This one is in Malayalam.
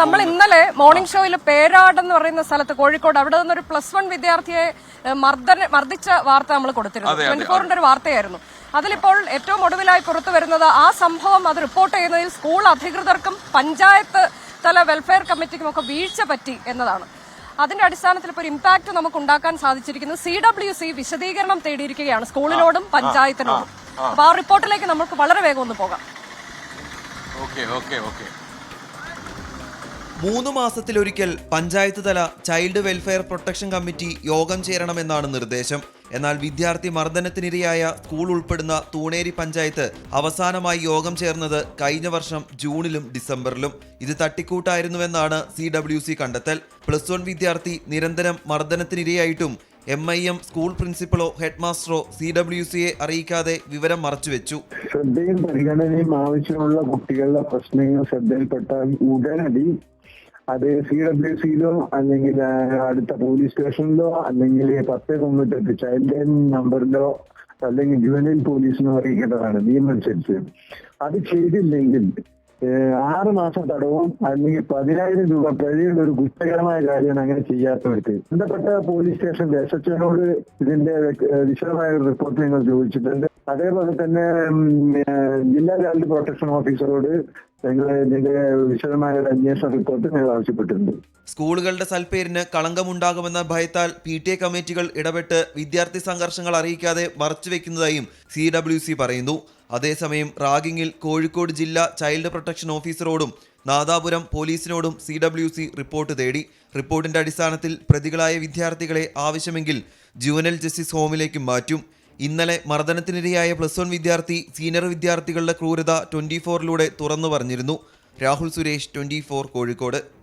നമ്മൾ ഇന്നലെ മോർണിംഗ് ഷോയിൽ പേരാട് എന്ന് പറയുന്ന സ്ഥലത്ത് കോഴിക്കോട് അവിടെ ഒരു പ്ലസ് വൺ വിദ്യാർത്ഥിയെ മർദ്ദന മർദ്ദിച്ച വാർത്ത നമ്മൾ കൊടുത്തിരുന്നു. അതെ, ട്വന്റി ഫോറിന്റെ ഒരു വാർത്തയായിരുന്നു. അതിലിപ്പോൾ ഏറ്റവും ഒടുവിലായി പുറത്തു വരുന്നത് ആ സംഭവം അത് റിപ്പോർട്ട് ചെയ്യുന്നതിൽ സ്കൂൾ അധികൃതർക്കും പഞ്ചായത്ത് തല വെൽഫെയർ കമ്മിറ്റിക്കും ഒക്കെ വീഴ്ച പറ്റി എന്നതാണ്. അതിന്റെ അടിസ്ഥാനത്തിൽ ഇപ്പോൾ ഒരു ഇമ്പാക്ട് നമുക്ക് ഉണ്ടാക്കാൻ സാധിച്ചിരിക്കുന്നത് സി ഡബ്ല്യു സി വിശദീകരണം തേടിയിരിക്കുകയാണ് സ്കൂളിനോടും പഞ്ചായത്തിനോടും. അപ്പൊ ആ. റിപ്പോർട്ടിലേക്ക് നമുക്ക് വളരെ വേഗം ഒന്ന് പോകാം. ഓക്കെ ഓക്കെ ഓക്കെ മൂന്ന് മാസത്തിലൊരിക്കൽ പഞ്ചായത്ത് തല ചൈൽഡ് വെൽഫെയർ പ്രൊട്ടക്ഷൻ കമ്മിറ്റി യോഗം ചേരണമെന്നാണ് നിർദ്ദേശം. എന്നാൽ വിദ്യാർത്ഥി മർദ്ദനത്തിനിരയായ സ്കൂൾ ഉൾപ്പെടുന്ന തൂണേരി പഞ്ചായത്ത് അവസാനമായി യോഗം ചേർന്നത് കഴിഞ്ഞ വർഷം ജൂണിലും ഡിസംബറിലും. ഇത് തട്ടിക്കൂട്ടായിരുന്നുവെന്നാണ് സി കണ്ടെത്തൽ. പ്ലസ് വൺ വിദ്യാർത്ഥി നിരന്തരം മർദ്ദനത്തിനിരയായിട്ടും എം ഐ എം സ്കൂൾ പ്രിൻസിപ്പളോ ഹെഡ്മാസ്റ്ററോ സി ഡബ്ല്യു സിയെ അറിയിക്കാതെ വിവരം മറച്ചുവെച്ചു. ശ്രദ്ധയും പരിഗണനയും ആവശ്യമുള്ള കുട്ടികളുടെ പ്രശ്നങ്ങൾ ശ്രദ്ധയിൽപ്പെട്ടാൽ ഉടനടി അത് സി ഡബ്ല്യു സിയിലോ അല്ലെങ്കിൽ അടുത്ത പോലീസ് സ്റ്റേഷനിലോ അല്ലെങ്കിൽ പത്ത് തൊണ്ണൂറ്റെട്ട് ചൈൽഡ് ലൈൻ നമ്പറിലോ അല്ലെങ്കിൽ ജുവനൈൽ പോലീസിനോ അറിയിക്കേണ്ടതാണ്. നിയമം അനുസരിച്ച്. അത് ചെയ്തില്ലെങ്കിൽ ആറ് മാസം തടവും അല്ലെങ്കിൽ പതിനായിരം രൂപ പിഴയുള്ള ഒരു കുറ്റകരമായ കാര്യമാണ് അങ്ങനെ ചെയ്യാത്തവർക്ക്. ബന്ധപ്പെട്ട പോലീസ് സ്റ്റേഷന്റെ എസ് എച്ച് ഒനോട് ഇതിന്റെ വിശദമായ ഒരു റിപ്പോർട്ട് ഞങ്ങൾ ചോദിച്ചിട്ടുണ്ട്. അതേപോലെ തന്നെ ജില്ലാ ചൈൽഡ് പ്രൊട്ടക്ഷൻ ഓഫീസറോട് ഇതിന്റെ വിശദമായ റിപ്പോർട്ട് ഞങ്ങൾ ആവശ്യപ്പെട്ടിട്ടുണ്ട്. സ്കൂളുകളുടെ സൽപ്പേരിന് കളങ്കമുണ്ടാകുമെന്ന ഭയത്താൽ പി ടി എ കമ്മിറ്റികൾ ഇടപെട്ട് വിദ്യാർത്ഥി സംഘർഷങ്ങൾ അറിയിക്കാതെ മറച്ചുവെക്കുന്നതായും സി ഡബ്ല്യു സി പറയുന്നു. അതേസമയം റാഗിങ്ങിൽ കോഴിക്കോട് ജില്ലാ ചൈൽഡ് പ്രൊട്ടക്ഷൻ ഓഫീസറോടും നാദാപുരം പോലീസിനോടും സി ഡബ്ല്യു സി റിപ്പോർട്ട് തേടി. റിപ്പോർട്ടിന്റെ അടിസ്ഥാനത്തിൽ പ്രതികളായ വിദ്യാർത്ഥികളെ ആവശ്യമെങ്കിൽ ജുവനൽ ജസ്റ്റിസ് ഹോമിലേക്കും മാറ്റും. ഇന്നലെ മർദ്ദനത്തിനിരയായ പ്ലസ് വൺ വിദ്യാർത്ഥി സീനിയർ വിദ്യാർത്ഥികളുടെ ക്രൂരത ട്വന്റി ഫോറിലൂടെ തുറന്നു പറഞ്ഞിരുന്നു. Rahul Suresh twenty four Kozhikode.